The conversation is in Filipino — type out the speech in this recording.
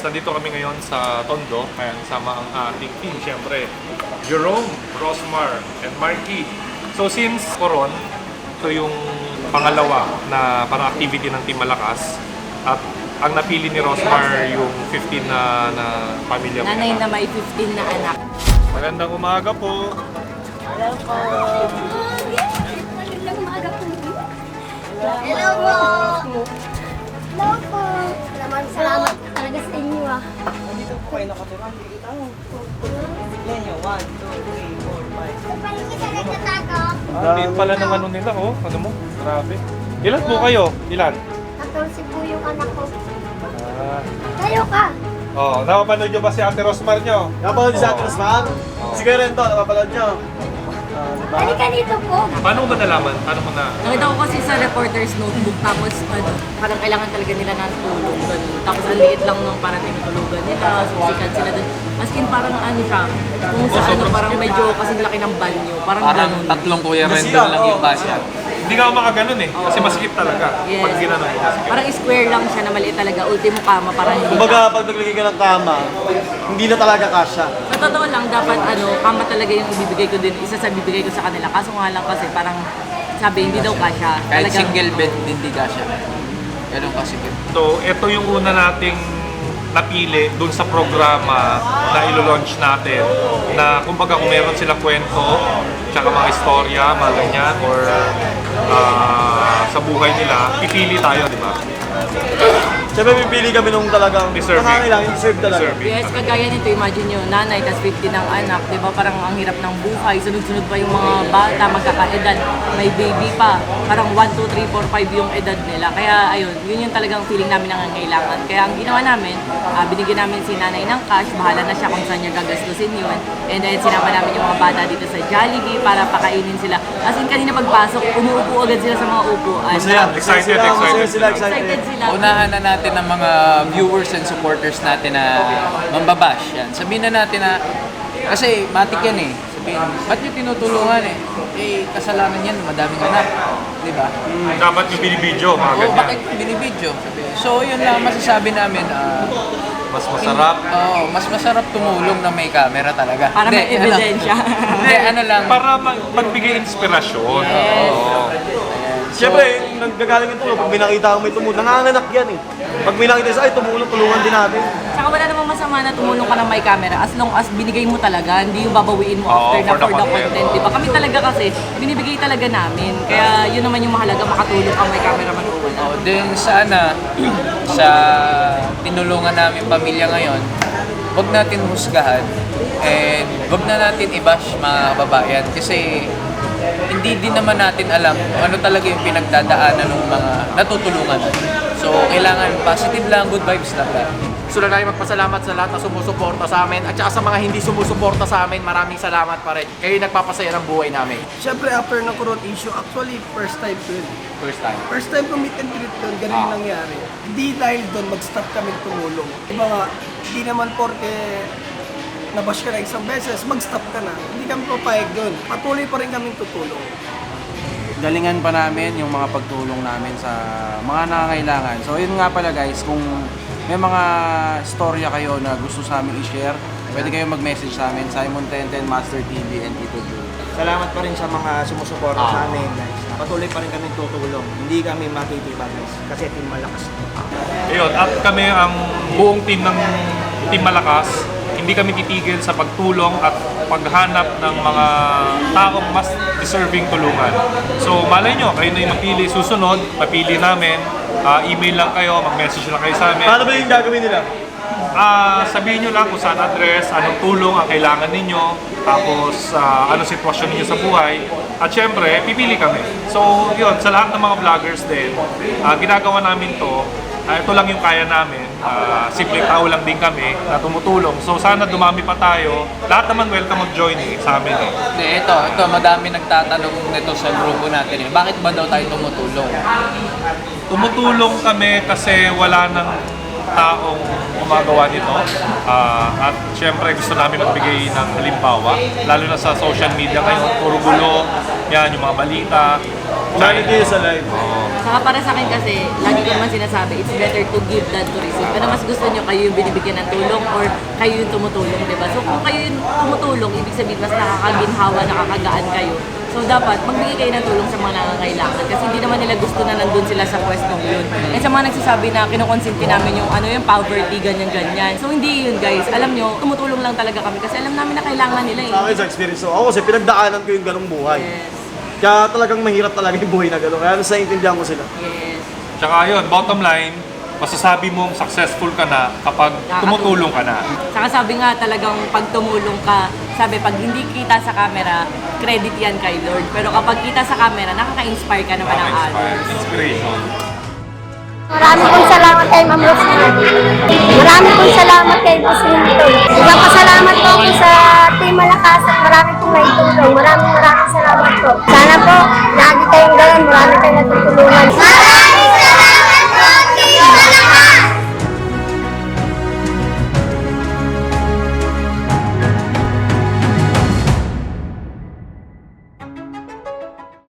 guys, nandito kami ngayon sa Tondo. Kaya sama ang ating team, syempre. Jerome, Rosmar, and Marky. So since Coron, ito yung pangalawa na parang activity ng Team Malakas. At ang napili ni Rosmar yung 15 na, na pamilya mo. Nanay na may 15 na anak. Magandang umaga po. Hello po. Magandang umaga po. Hello po. Hello po. Salamat, salamat talaga sa inyo ah. Dito po kayo nakatira. Kita mo. 1, 2, 3, 4, 5. Paano kita nagtatago? Ah, liit pala ng ano nila, oh. Ano mo? Grabe. Ilan po kayo? Ilan? 14 po yung anak ko. Ah. Kayo ka. Oh, napapanood nyo ba si Ate Rosmar nyo? Napanood sa atin, ma'am. Oo. Si Karen to, napapanood nyo. Ah, diba? Halika dito po. Paano mo ba nalaman? Paano mo na? Nakita ko kasi sa reporter's notebook tapos ano, parang kailangan talaga nila ng tulong. Ganun. Tapos ang liit lang nung parang tinutulugan nila, susikat sila dun. As in parang ano siya, kung sa ano, parang medyo kasing laki ng banyo. Parang Parang ganun. tatlong kuya Masira, render lang yung oo. basya. Hindi ka makaganon eh. Kasi masikip talaga. Yes. Pag ginano mo, masikip. Parang square lang siya na maliit talaga. Ultimo kama, parang hindi Kumbaga, ka. pag naglagay ka ng kama, hindi na talaga kasha. Sa totoo lang, dapat ano, kama talaga yung ibibigay ko din. Isa sa bibigay ko sa kanila. Kaso nga lang kasi parang sabi, hindi daw kasha. Kahit Talagang- single bed, hindi ka siya. Ganun kasi. So, ito yung una nating napili dun sa programa na ilo-launch natin na kumbaga kung meron silang kwento tsaka mga istorya, mga ganyan or ah, sa buhay nila, pipili tayo, di ba? Siyempre, pipili kami nung talagang Deserving. nakakailangan, deserve talaga. Deserving. Yes, kagaya nito, imagine nyo, nanay, tas 50 ng anak, di ba? Parang ang hirap ng buhay, sunod-sunod pa yung mga bata, magkakaedad, may baby pa. Parang 1, 2, 3, 4, 5 yung edad nila. Kaya ayun, yun yung talagang feeling namin nangangailangan. Kaya ang ginawa namin, ah, binigyan namin si nanay ng cash, bahala na siya kung saan niya gagastusin yun. And then sinama namin yung mga bata dito sa Jollibee para pakainin sila. As in, kanina pagpasok, umuupo agad sila sa mga upuan. Masaya. Excited, Masaya sila, excited Masaya sila, excited. Excited sila. Unahan na natin ang mga viewers and supporters natin na mambabash. Yan. Sabihin na natin na, kasi matik yan eh. Sabihin, ba't nyo tinutulungan eh? Eh, kasalanan yan, madaming anak. Di ba? Dapat yung binibidyo, mga Oo, ganyan. bakit binibidyo? Sabihin. So, yun lang masasabi namin. ah, Mas masarap. Oo, mas masarap tumulong na may camera talaga. Para may ano- ebidensya. Hindi, ano lang. Para mag- magbigay inspirasyon. Oo. Siyempre, naggagaling yung tulong. Pag may nakita may tumulong, nanganganak yan eh. Pag may nakita sa ay tumulong, tulungan din natin. Saka wala namang masama na tumulong ka ng may camera as long as binigay mo talaga, hindi yung babawiin mo Oo, after na for the for the content. content, di ba? Kami talaga kasi, binibigay talaga namin. Kaya yun naman yung mahalaga, makatulong ang may camera man o wala. Oh, then sana sa tinulungan namin pamilya ngayon, wag natin husgahan and wag na natin i-bash mga kababayan kasi hindi din naman natin alam kung ano talaga yung pinagdadaanan ng mga natutulungan. So, kailangan positive lang, good vibes lang. lang. Gusto lang namin magpasalamat sa lahat na sumusuporta sa amin at saka sa mga hindi sumusuporta sa amin, maraming salamat pa rin. Kayo yung nagpapasaya ng buhay namin. Siyempre, after ng Coron issue, actually, first time ko yun. First time. First time ko meet and greet doon, ganun yung nangyari. Hindi dahil doon, mag-stop kami tumulong. Diba nga, hindi naman porke nabash ka na isang beses, mag-stop ka na. Hindi kami papayag doon. Patuloy pa rin kaming tutulong. galingan pa namin yung mga pagtulong namin sa mga nangangailangan. So yun nga pala guys, kung may mga storya kayo na gusto sa amin i-share, pwede kayo mag-message sa amin, Simon Tenten, Master TV, and Tito Blue. Salamat pa rin sa mga sumusuporta sa amin, guys. Patuloy pa rin kami tutulong. Hindi kami makitiba, guys. Kasi team malakas. Ayun, at kami ang buong team ng Team Malakas, hindi kami titigil sa pagtulong at paghanap ng mga taong mas deserving tulungan. So malay nyo, kayo na yung mapili susunod, mapili namin, Ah, email lang kayo, mag-message lang kayo sa amin. Paano ba yung gagawin nila? Ah, sabihin nyo lang kung saan address, anong tulong ang kailangan ninyo, tapos ah, anong sitwasyon ninyo sa buhay. At syempre, pipili kami. So, yun, sa lahat ng mga vloggers din, ah, ginagawa namin to, ah, ito lang yung kaya namin. Ah, simple tao lang din kami na tumutulong. So, sana dumami pa tayo. Lahat naman welcome mag-join eh, sa amin eh. Hindi, ito, ito, madami nagtatanong nito sa grupo natin. Eh. Bakit ba daw tayo tumutulong? Tumutulong kami kasi wala nang taong gumagawa nito. Ah, at syempre gusto namin magbigay ng halimbawa, lalo na sa social media ngayon, puro gulo, yan, yung mga balita. Charity is alive. Saka para sa akin kasi, lagi ko naman sinasabi, it's better to give than to receive. Pero mas gusto nyo kayo yung binibigyan ng tulong or kayo yung tumutulong, di ba? So kung kayo yung tumutulong, ibig sabihin mas nakakaginhawa, nakakagaan kayo. So dapat magbigay kayo ng tulong sa mga nangangailangan kasi hindi naman nila gusto na nandun sila sa pwestong yun. And sa mga nagsasabi na kinukonsinti namin yung ano yung poverty, ganyan-ganyan. So hindi yun guys. Alam nyo, tumutulong lang talaga kami kasi alam namin na kailangan nila eh. Sa akin sa experience ko, ako kasi pinagdaanan ko yung ganong buhay. Yes. Kaya talagang mahirap talaga yung buhay na gano'n. Kaya nasa intindihan ko sila. Yes. Tsaka yun, bottom line, masasabi mong successful ka na kapag tumutulong ka na. Saka sabi nga talagang pag tumulong ka, sabi pag hindi kita sa camera, credit yan kay Lord. Pero kapag kita sa camera, nakaka-inspire ka naman ng Nakaka-inspire. others. Inspiration. Marami pong salamat kay Ma'am Rosina. Marami pong salamat kay Boss Lito. Nagpapasalamat po ako sa Team Malakas at marami pong naitulong. Maraming maraming salamat po. Sana po, lagi kayong gano'n. Marami kayong natutulungan.